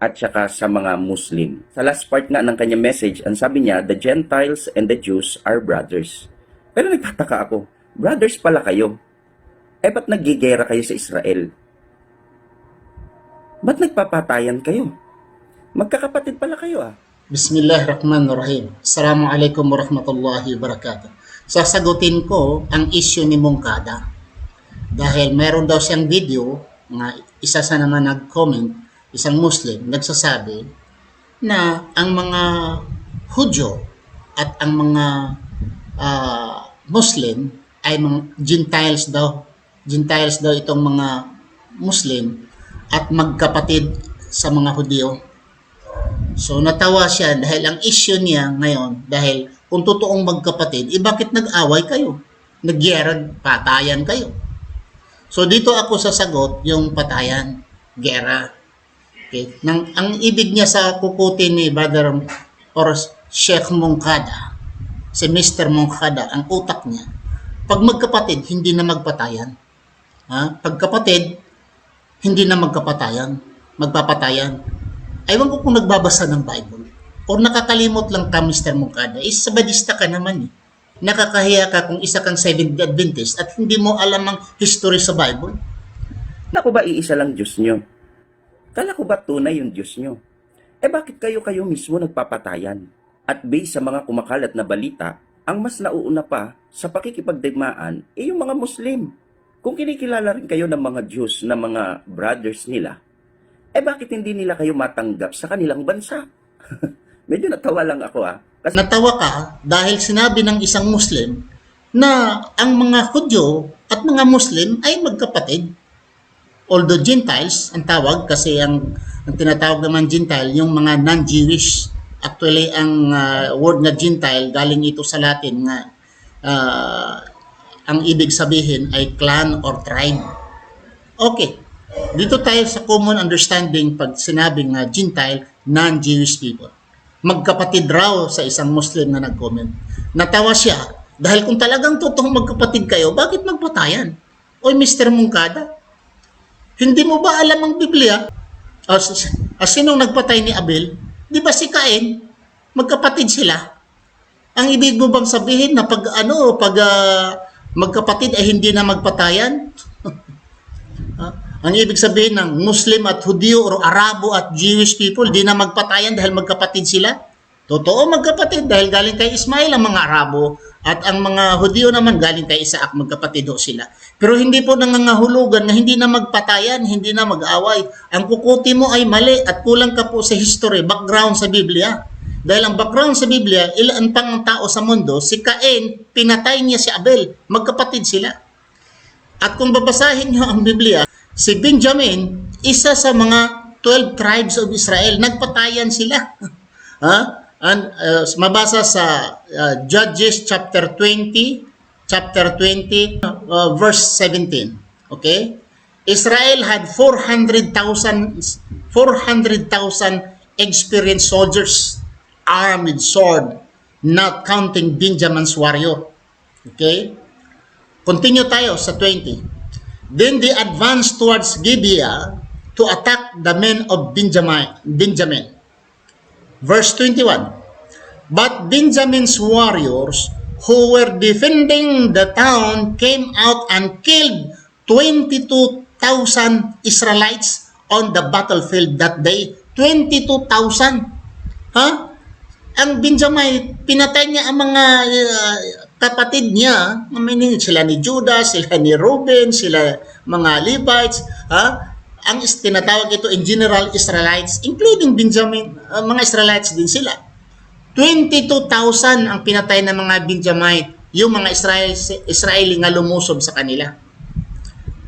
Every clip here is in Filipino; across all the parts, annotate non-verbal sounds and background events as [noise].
at saka sa mga Muslim. Sa last part nga ng kanya message, ang sabi niya, the Gentiles and the Jews are brothers. Pero nagtataka ako, brothers pala kayo. Eh ba't nagigera kayo sa Israel? Ba't nagpapatayan kayo? Magkakapatid pala kayo ah. Bismillahirrahmanirrahim. Assalamualaikum warahmatullahi wabarakatuh. Sasagutin ko ang issue ni Mongkada. Dahil meron daw siyang video na isa sa naman nag-comment, isang Muslim, nagsasabi na ang mga Hudyo at ang mga ah, Muslim ay mga Gentiles daw. Gentiles daw itong mga Muslim at magkapatid sa mga Hudyo. So natawa siya dahil ang issue niya ngayon dahil kung totoong magkapatid, eh bakit nag-away kayo? Nagyerag, patayan kayo. So dito ako sasagot yung patayan, gera. Okay. Nang, ang ibig niya sa kukutin ni Brother or Sheikh Mongkada, si Mr. Mongkada, ang utak niya, pag magkapatid, hindi na magpatayan. Ha? Pag kapatid, hindi na magkapatayan, magpapatayan. Aywan ko kung nagbabasa ng Bible o nakakalimot lang ka, Mr. Mukada. Eh, sabadista ka naman eh. Nakakahiya ka kung isa kang Seventh-day Adventist at hindi mo alam ang history sa Bible. Naku ba iisa lang Diyos nyo? Kala ko ba tunay yung Diyos nyo? Eh bakit kayo-kayo mismo nagpapatayan? At based sa mga kumakalat na balita, ang mas nauuna pa sa pakikipagdigmaan ay yung mga Muslim. Kung kinikilala rin kayo ng mga Diyos na mga brothers nila, eh bakit hindi nila kayo matanggap sa kanilang bansa? [laughs] Medyo natawa lang ako ah. Kasi Natawa ka dahil sinabi ng isang Muslim na ang mga Hudyo at mga Muslim ay magkapatid. Although Gentiles ang tawag kasi ang, ang tinatawag naman Gentile yung mga non-Jewish. Actually ang ah, word na Gentile galing ito sa Latin nga ah, ang ibig sabihin ay clan or tribe. Okay. Dito tayo sa common understanding pag sinabing nga Gentile, non-Jewish people. Magkapatid raw sa isang Muslim na nag-comment. Natawa siya dahil kung talagang totoong magkapatid kayo, bakit magpatayan? Oy, Mr. Mungkada, hindi mo ba alam ang Biblia? As, as sinong nagpatay ni Abel? Di ba si Cain? Magkapatid sila. Ang ibig mo bang sabihin na pag ano, pag ah, magkapatid ay hindi na magpatayan? [laughs] Ang ibig sabihin ng Muslim at Hudyo or Arabo at Jewish people, di na magpatayan dahil magkapatid sila? Totoo magkapatid dahil galing kay Ismail ang mga Arabo at ang mga Hudyo naman galing kay Isaac, magkapatid ho sila. Pero hindi po nangangahulugan na hindi na magpatayan, hindi na mag-away. Ang kukuti mo ay mali at kulang ka po sa history, background sa Biblia. Dahil ang background sa Biblia, ilan pang ang tao sa mundo, si Cain, pinatay niya si Abel. Magkapatid sila. At kung babasahin niyo ang Biblia, si Benjamin, isa sa mga 12 tribes of Israel, nagpatayan sila. [laughs] ha? And, uh, mabasa sa uh, Judges chapter 20, chapter 20, uh, verse 17. Okay? Israel had 400,000 400,000 experienced soldiers armed with sword, not counting Benjamin's warrior. Okay? Continue tayo sa 20. Then they advanced towards Gibeah to attack the men of Benjamin. Benjamin. Verse 21. But Benjamin's warriors who were defending the town came out and killed 22,000 Israelites on the battlefield that day. 22,000. Ha? Ang Benjamin, pinatay niya ang mga uh, kapatid niya, sila ni Judas, sila ni Reuben, sila mga Levites, ha? Ang tinatawag ito in general Israelites, including Benjamin, uh, mga Israelites din sila. 22,000 ang pinatay ng mga Benjamite, yung mga Israel, Israeli nga lumusob sa kanila.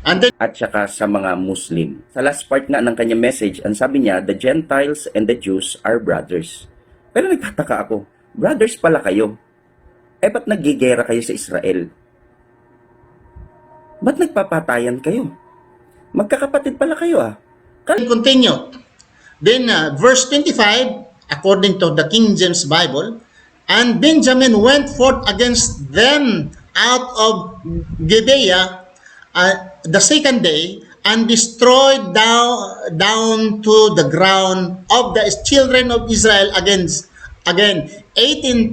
And then, at saka sa mga Muslim. Sa last part nga ng kanya message, ang sabi niya, the Gentiles and the Jews are brothers. Pero nagtataka ako, brothers pala kayo. Eh ba't nagigera kayo sa Israel? Ba't nagpapatayan kayo? Magkakapatid pala kayo ah. Can continue. Then uh, verse 25, according to the King James Bible, and Benjamin went forth against them out of Gibeah uh, the second day, and destroyed down, down to the ground of the children of Israel against again 18,000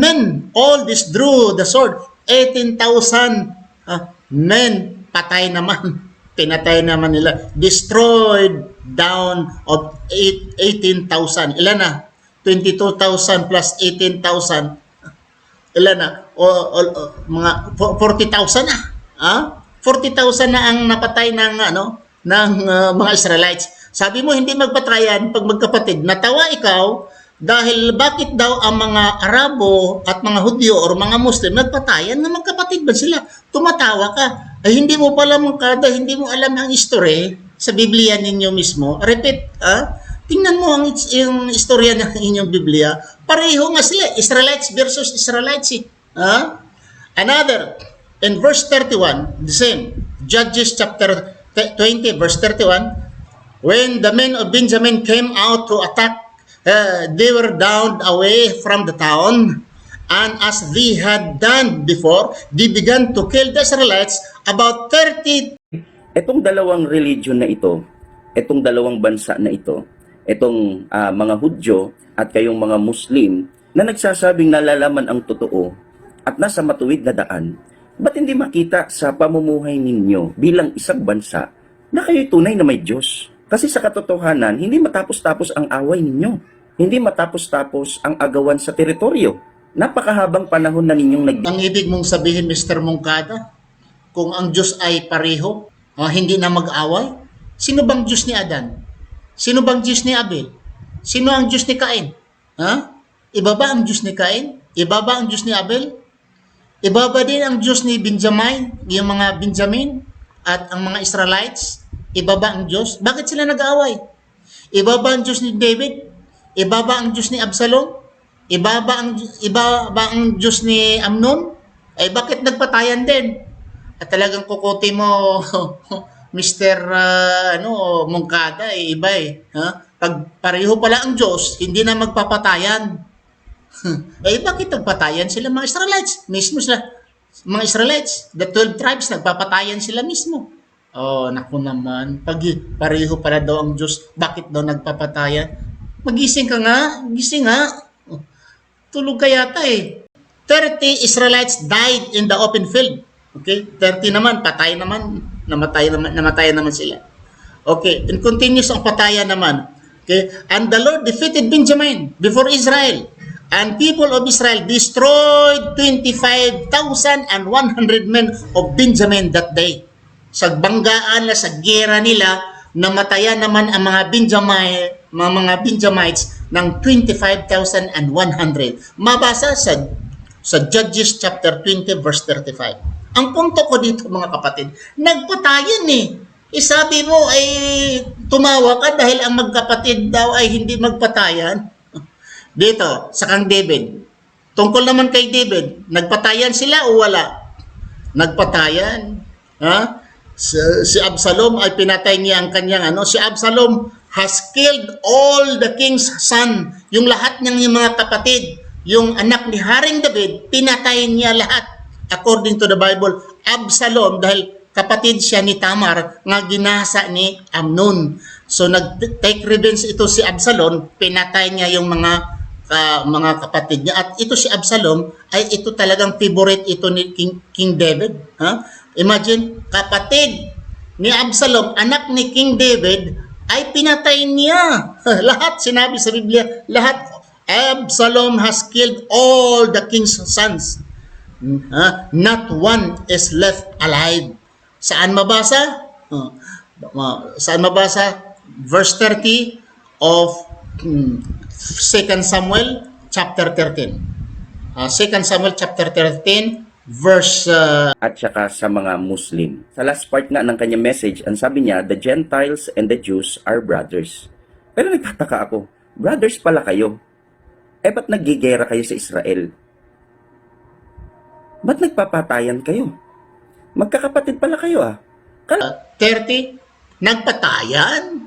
men. All this drew the sword. 18,000 ah, men. Patay naman. [laughs] Pinatay naman nila. Destroyed down of eight- 18,000 ilan na? 22,000 plus 18,000 ilan na? O, o, o, mga 40,000 na? Ah 40,000 na ang napatay ng ano ng ah, mga Israelites. Sabi mo hindi magpatayan pag magkapatid. Natawa ikaw dahil bakit daw ang mga Arabo at mga Hudyo or mga Muslim nagpatayan na magkapatid ba sila? Tumatawa ka. Ay hindi mo pala kada hindi mo alam ang history sa Biblia ninyo mismo repeat ah tingnan mo ang, yung istorya [laughs] ng inyong Biblia pareho nga sila Israelites versus Israelites eh. ah Another, in verse 31, the same, Judges chapter 20, verse 31, when the men of Benjamin came out to attack, uh, they were down away from the town, and as they had done before, they began to kill the Israelites, about 30 Etong dalawang religion na ito, etong dalawang bansa na ito, etong ah, mga Hudyo at kayong mga Muslim na nagsasabing nalalaman ang totoo at nasa matuwid na daan, ba't hindi makita sa pamumuhay ninyo bilang isang bansa na kayo'y tunay na may Diyos? Kasi sa katotohanan, hindi matapos-tapos ang away ninyo. Hindi matapos-tapos ang agawan sa teritoryo. Napakahabang panahon na ninyong nag Ang ibig mong sabihin, Mr. Mungkada, kung ang Diyos ay pareho, ah, hindi na mag-away, sino bang Diyos ni Adan? Sino bang Diyos ni Abel? Sino ang Diyos ni Cain? Ha? Iba ba ang Diyos ni Cain? Iba ba ang Diyos ni Abel? Iba ba din ang Diyos ni Benjamin, yung mga Benjamin at ang mga Israelites? Iba ba ang Diyos? Bakit sila nag-aaway? Iba ba ang Diyos ni David? Iba ba ang Diyos ni Absalom? Iba ba ang iba ba ang Diyos ni Amnon? Ay bakit nagpatayan din? At talagang kukuti mo [laughs] Mr. ah, ano Mungkada eh, iba eh. Ha? Pag pareho pala ang Diyos, hindi na magpapatayan. [laughs] eh bakit nagpatayan sila mga Israelites? Mismo sila mga Israelites, the 12 tribes nagpapatayan sila mismo. Oh, naku naman. Pag pareho pala daw ang Diyos, bakit daw nagpapatayan? Magising ka nga, gising nga. Tulog ka yata eh. 30 Israelites died in the open field. Okay? 30 naman, patay naman. Namatay naman, namatay naman sila. Okay, and continues ang patayan naman. Okay? And the Lord defeated Benjamin before Israel. And people of Israel destroyed 25,100 men of Benjamin that day. Sa banggaan na sa gera nila, namatayan naman ang mga Benjamin, mga, mga Benjamites ng 25,100. Mabasa sa sa Judges chapter 20 verse 35. Ang punto ko dito mga kapatid, nagpatayan eh. Eh sabi mo ay tumawa ka dahil ang magkapatid daw ay hindi magpatayan. [laughs] Dito, sa kang David. Tungkol naman kay David, nagpatayan sila o wala? Nagpatayan. Ha? Si, si Absalom ay pinatay niya ang kanyang ano. Si Absalom has killed all the king's son. Yung lahat niyang yung mga kapatid. Yung anak ni Haring David, pinatay niya lahat. According to the Bible, Absalom dahil kapatid siya ni Tamar nga ginasa ni Amnon. So nag-take revenge ito si Absalom, pinatay niya yung mga ah, mga kapatid niya at ito si Absalom ay ito talagang favorite ito ni King, King David, ha? Imagine kapatid ni Absalom, anak ni King David ay pinatay niya. [laughs] lahat sinabi sa Biblia, lahat Absalom has killed all the king's sons. Not one is left alive. Saan mabasa? Ma- saan mabasa? Verse 30 of hmm, 2 Samuel chapter 13. Uh, 2 Samuel chapter 13 verse uh, at saka sa mga Muslim. Sa last part nga ng kanyang message, ang sabi niya, the Gentiles and the Jews are brothers. Pero nagtataka ako, brothers pala kayo. Eh ba't nagigera kayo sa Israel? Ba't nagpapatayan kayo? Magkakapatid pala kayo ah. Kala, 30 nagpatayan.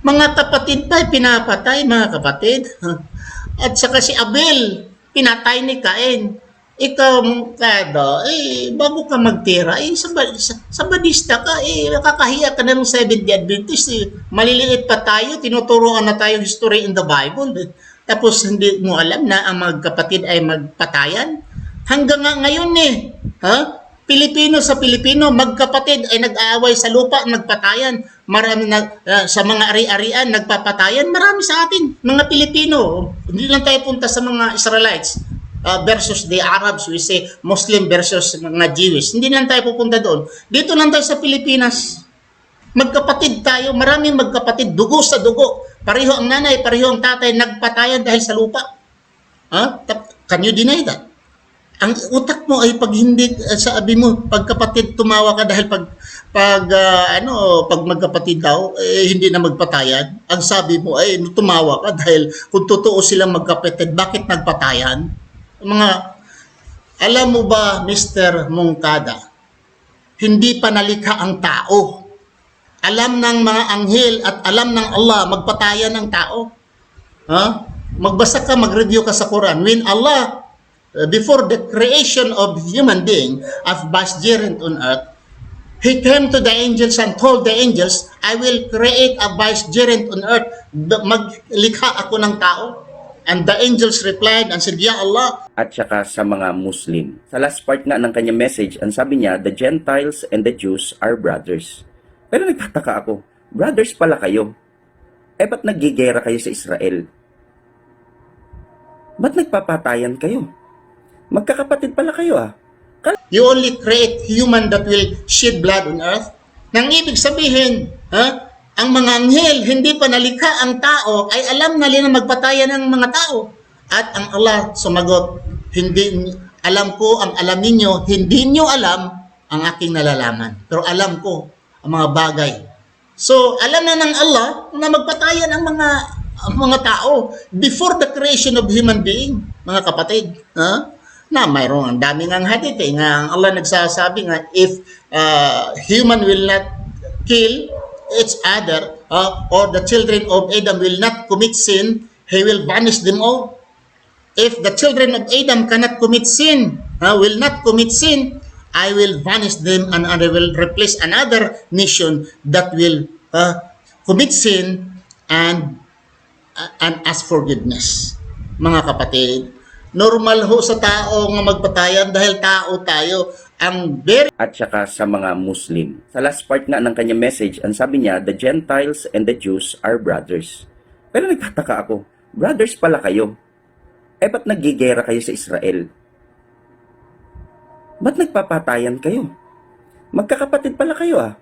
Mga kapatid pa pinapatay mga kapatid. [laughs] At saka si Abel pinatay ni Cain. ikaw, Mungkada, eh, bago ka magtira, eh, sa, ba- sa, sa badista ka, eh, nakakahiya ka ng 70 Adventist, eh. Maliliit pa tayo, tinuturoan na tayo history in the Bible. [laughs] Tapos hindi mo alam na ang magkapatid ay magpatayan. Hanggang nga ngayon eh, ha? Pilipino sa Pilipino, magkapatid ay nag-aaway sa lupa, nagpatayan. Marami na, ah, sa mga ari-arian, nagpapatayan. Marami sa atin, mga Pilipino. Hindi lang tayo punta sa mga Israelites uh, versus the Arabs, we say Muslim versus mga Jewish. Hindi lang tayo pupunta doon. Dito lang tayo sa Pilipinas. Magkapatid tayo, maraming magkapatid, dugo sa dugo. Pareho ang nanay, pareho ang tatay, nagpatayan dahil sa lupa. Ha? Can you deny that? Ang utak mo ay pag hindi uh, sabi mo pagkapatid tumawa ka dahil pag pag uh, ano pag magkapatid daw eh, hindi na magpatayan ang sabi mo ay tumawa ka dahil kung totoo silang magkapatid bakit nagpatayan mga alam mo ba Mr. Mongkada hindi pa nalikha ang tao alam ng mga anghel at alam ng Allah magpatayan ng tao ha magbasa ka mag-review ka sa Quran when Allah uh, before the creation of human being of vicegerent on earth, he came to the angels and told the angels, I will create a vicegerent on earth. Maglikha ako ng tao. And the angels replied and said, Ya Allah, at saka sa mga Muslim. Sa last part nga ng kanyang message, ang sabi niya, the Gentiles and the Jews are brothers. Pero nagtataka ako, brothers pala kayo. Eh ba't nagigera kayo sa Israel? Ba't nagpapatayan kayo? Magkakapatid pala kayo ah. you only create human that will shed blood on earth. Nang ibig sabihin, ha, ang mga anghel, hindi pa nalikha ang tao, ay alam na nila magpatayan ng mga tao. At ang Allah sumagot, hindi, alam ko, ang alam ninyo, hindi nyo alam ang aking nalalaman. Pero alam ko ang mga bagay. So, alam na ng Allah na magpatayan ang mga ang mga tao before the creation of human being, mga kapatid. Ha? na mayroon ang daming ang hadith eh, nga ang Allah nagsasabi nga if uh, human will not kill each other uh, or the children of Adam will not commit sin he will banish them all if the children of Adam cannot commit sin uh, will not commit sin I will vanish them and I will replace another nation that will uh, commit sin and uh, and ask forgiveness mga kapatid normal ho sa tao nga magpatayan dahil tao tayo ang very At saka sa mga Muslim. Sa last part nga ng kanyang message, ang sabi niya, the Gentiles and the Jews are brothers. Pero nagtataka ako, brothers pala kayo. Eh ba't nagigera kayo sa Israel? Ba't nagpapatayan kayo? Magkakapatid pala kayo ah.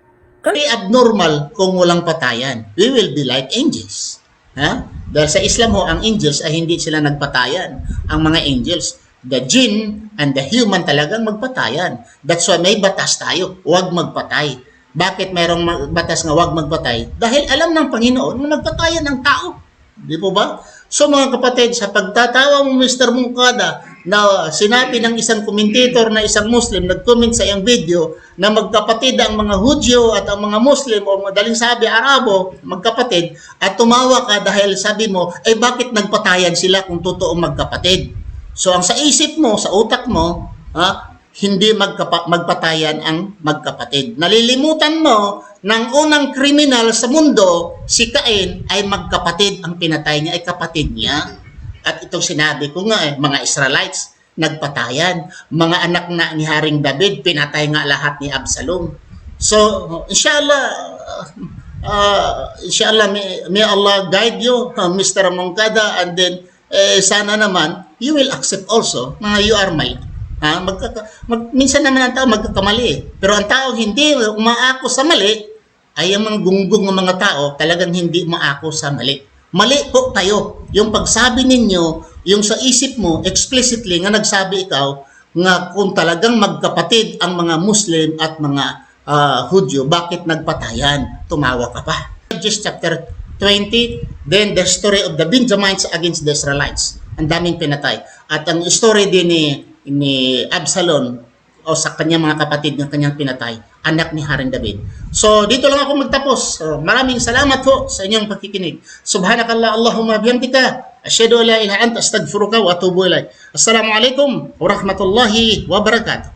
very abnormal kung walang patayan. We will be like angels. Ha? Dahil sa Islam ho, ang angels ay hindi sila nagpatayan. Ang mga angels, the jinn and the human talagang magpatayan. That's why may batas tayo, huwag magpatay. Bakit mayroong batas nga huwag magpatay? Dahil alam ng Panginoon na magpatayan ng tao. Di po ba? So mga kapatid, sa pagtatawa mo Mr. Mungkada na sinabi ng isang commentator na isang Muslim, nag-comment sa iyang video na magkapatid ang mga Hudyo at ang mga Muslim o madaling sabi Arabo, magkapatid, at tumawa ka dahil sabi mo, eh bakit nagpatayan sila kung totoo magkapatid? So ang sa isip mo, sa utak mo, ha, hindi magkapa- magpatayan ang magkapatid. Nalilimutan mo ng unang kriminal sa mundo, si Cain ay magkapatid. Ang pinatay niya ay kapatid niya. At itong sinabi ko nga eh, mga Israelites, nagpatayan. Mga anak na ni Haring David, pinatay nga lahat ni Absalom. So, inshallah, uh, inshallah, may, may Allah guide you, uh, Mr. Mongkada, and then, eh, sana naman, you will accept also, mga you are my, ha, magkaka, mag, minsan naman ang tao magkakamali, pero ang tao hindi umaako sa mali, ay ang mga gunggong ng mga tao talagang hindi umaako sa mali. Mali po tayo. Yung pagsabi ninyo, yung sa isip mo, explicitly nga nagsabi ikaw, nga kung talagang magkapatid ang mga Muslim at mga ah, Hudyo, bakit nagpatayan? Tumawa ka pa. Judges chapter 20, then the story of the Benjamites against the Israelites. Ang daming pinatay. At ang story din ni, ni Absalom o sa kanyang mga kapatid ng kanyang pinatay, anak ni Haring David. So, dito lang ako magtapos. So, maraming salamat po sa inyong pakikinig. Subhanakallah Allahumma bihamdika. Asyhadu an la ilaha anta astaghfiruka wa atubu ilaik. Assalamu alaikum warahmatullahi wabarakatuh.